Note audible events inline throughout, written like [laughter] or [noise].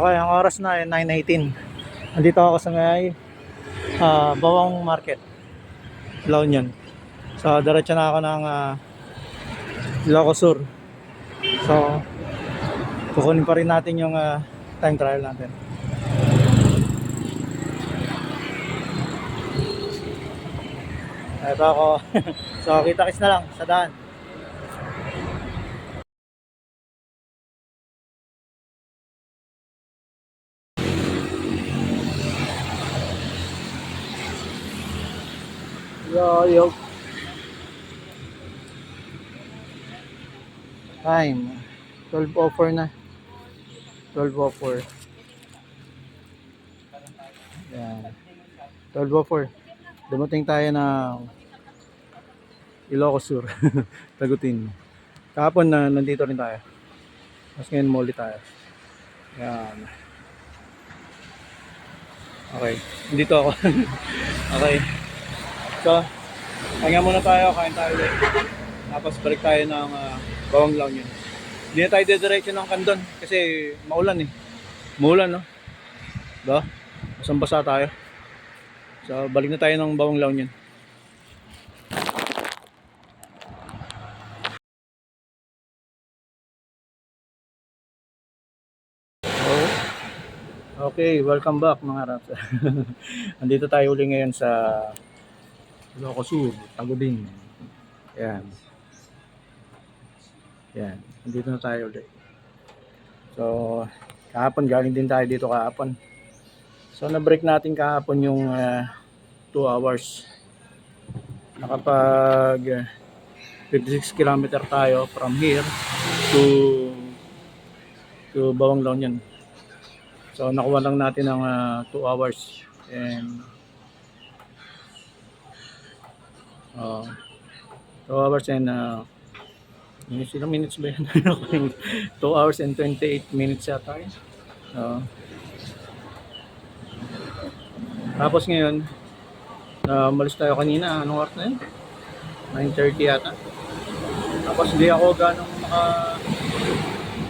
Okay, ang oras na ay 9.18. Nandito ako sa may ah, Bawang Market. La Union. So, diretso na ako ng uh, Ilocos Sur. So, kukunin pa rin natin yung ah, time trial natin. Ito ako. [laughs] so, kita-kits na lang sa daan. Yo. Time. 12.04 na. 12.04. Yan. 12.04. Dumating tayo ng Ilocos Sur. [laughs] Tagutin. Kahapon na nandito rin tayo. Mas ngayon muli tayo. Yan. Okay. Dito ako. [laughs] okay. So, kaya muna tayo, kain tayo ulit. Tapos balik tayo ng uh, Bawang Laon yun. Hindi tayo didiretso ng Kandon kasi maulan eh. Maulan no? Diba? Basang basa tayo. So, balik na tayo ng Bawang Laon yun. Okay, welcome back mga raps. [laughs] Andito tayo uli ngayon sa Ilocos Sur, Tagudin. Yan. Yan. Andito na tayo ulit. So, kahapon galing din tayo dito kahapon. So, na-break natin kahapon yung 2 hours. Nakapag ah, 56 kilometer tayo from here to to Bawang Laon yan. So, nakuha lang natin ng 2 hours and uh, 2 hours and uh, ilang minutes ba [laughs] yun? 2 hours and 28 minutes yata yun. Uh, tapos ngayon, uh, malis tayo kanina. Anong oras na yun? 9.30 yata. Tapos hindi ako ganong maka...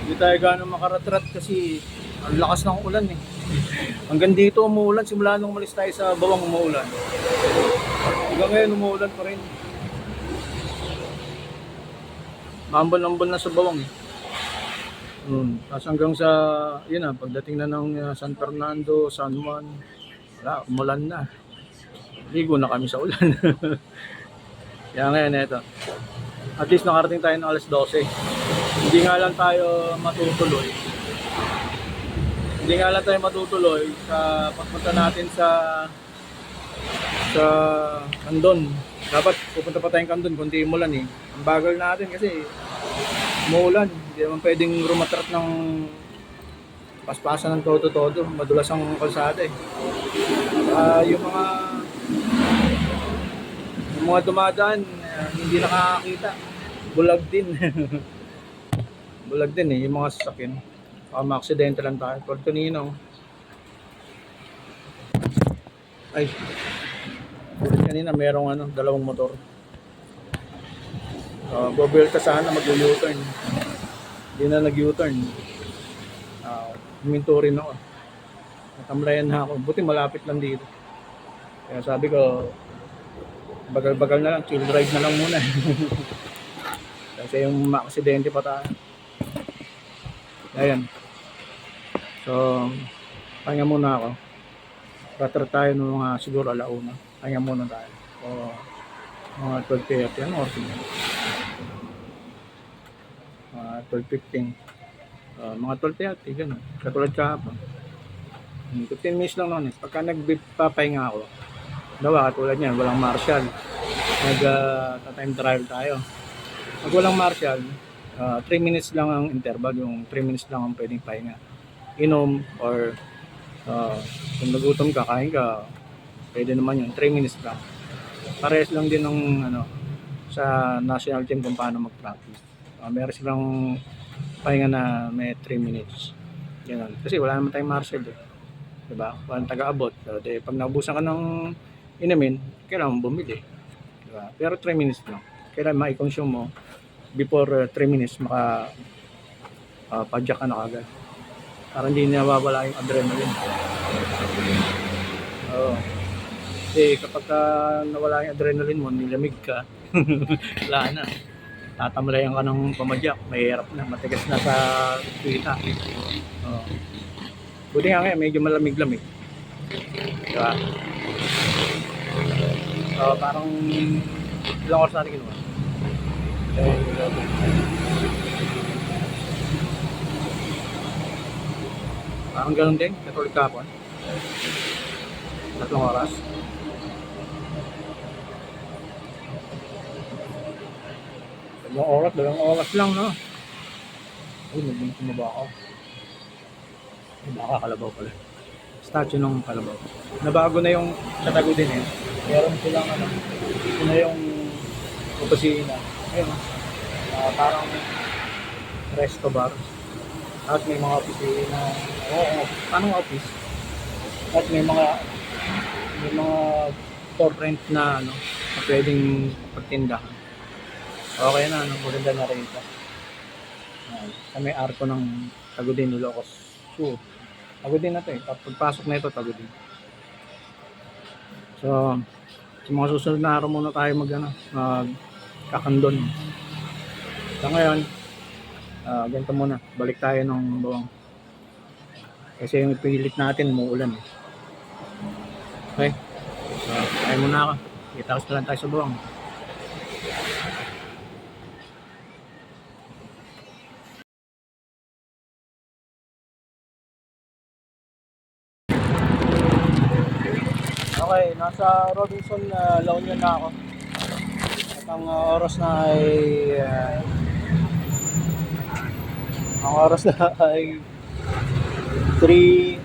Hindi tayo ganong makaratrat kasi ang lakas ng ulan eh. [laughs] Hanggang dito umuulan. Simula nung malis tayo sa bawang umuulan. Hanggang ngayon umuulan pa rin. Mambol-ambol na sa bawang eh. Hmm. Tapos hanggang sa, yun na, pagdating na ng uh, San Fernando, San Juan, wala, umulan na. Ligo na kami sa ulan. [laughs] Kaya ngayon, eto. At least nakarating tayo ng alas 12. Hindi nga lang tayo matutuloy. Hindi nga lang tayo matutuloy sa pagpunta natin sa sa Kandon. Dapat pupunta pa tayong Kandon kundi umulan eh. Ang bagal natin kasi umuulan. Hindi naman pwedeng rumatrat ng paspasan ng todo-todo. Madulas ang kalsada eh. Ah, yung mga yung mga dumadaan, eh, hindi nakakakita. Bulag din. [laughs] Bulag din eh, yung mga sasakyan. Baka ma-aksidente lang tayo. Tulad kanina. Ay. Kanina, merong ano, dalawang motor. Uh, bobel ka sana mag-U-turn. Hindi na nag-U-turn. Uh, huminto rin ako. Natamlayan na ako. Buti malapit lang dito. Kaya sabi ko, bagal-bagal na lang, chill ride na lang muna. [laughs] Kasi yung ma-aksidente pa tayo. Ayan. So, pahinga muna ako. Rather tayo ng mga siguro alauna. Pahinga muna tayo. O, mga 12.30. Ano oras yun? Mga 12.15. Uh, mga 12.30, gano'n. Katulad kahapon. Hmm, 15 minutes lang noon eh. Pagka nagpapahinga ako, dawa katulad niyan, walang marshal. Nag uh, time trial tayo. Pag walang marshal, 3 minutes lang ang interval, yung 3 minutes lang ang pwedeng pahinga. Inom or uh, kung nagutom ka, kain ka, pwede naman yun, 3 minutes lang. Parehas lang din ng ano, sa national team kung paano mag-practice. Uh, meron silang pahinga na may 3 minutes. Ganun. Kasi wala naman tayong marshal eh. Diba? Walang taga-abot. So, de, pag naubusan ka ng inamin, kailangan bumili. Diba? Pero 3 minutes lang. Kailangan ma-consume mo before 3 minutes maka uh, padyak ka na kagad. Para hindi nawawala yung adrenaline. Oo. Kasi kapag ka nawala yung adrenaline mo, nilamig ka, [laughs] wala na. Tatamlayan ka ng pamadyak, mahirap na, matigas na sa tuwita. Oo. Buti nga ngayon, medyo malamig-lamig. Diba? Oo, parang ilang oras natin ginawa. Parang ganun din, katulad kapon. Tatlong oras. Dalawang oras, dalawang oras lang, no? Uy, naging tumaba ako. Ay, baka kalabaw pala. Statue ng kalabaw. Nabago na yung katago din eh. Meron silang ano, ito na yung opisina. Ayun, ah, parang resto bar. At may mga opisina. Oo, parang office. At may mga may mga storefront na ano, na pwedeng pagtindahan. Okay na, ano, maganda na rin ito. Sa may arko ng Tagudin, Ilocos Sur. Tagudin na ito eh. Pagpasok na ito, Tagudin. So, sa mga susunod na araw muna tayo mag, ano, mag kakandon. Sa ngayon, ah ganito muna. Balik tayo ng bawang. Kasi yung pilit natin, umuulan eh. Okay? So, tayo muna ako. Kita ko lang tayo sa bawang. Okay, nasa Robinson, uh, La Union na ako. At ang uh, oras na ay... Uh, ang oras na ay 3...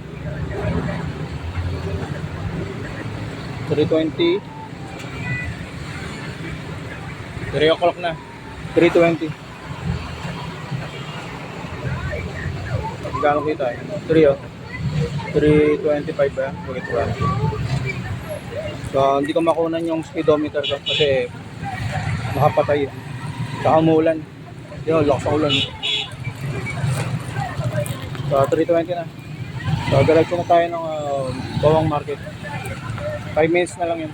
3.20 3 o'clock na 3.20 Magkano kita eh? 3 oh 3.25 ba? Bakit ba? So, hindi ko makunan yung speedometer ko kasi nakapatay yan. Saka umulan. Yun, lakas ulan. So, 3.20 na. So, diretso na tayo ng uh, Bawang Market. 5 minutes na lang yun.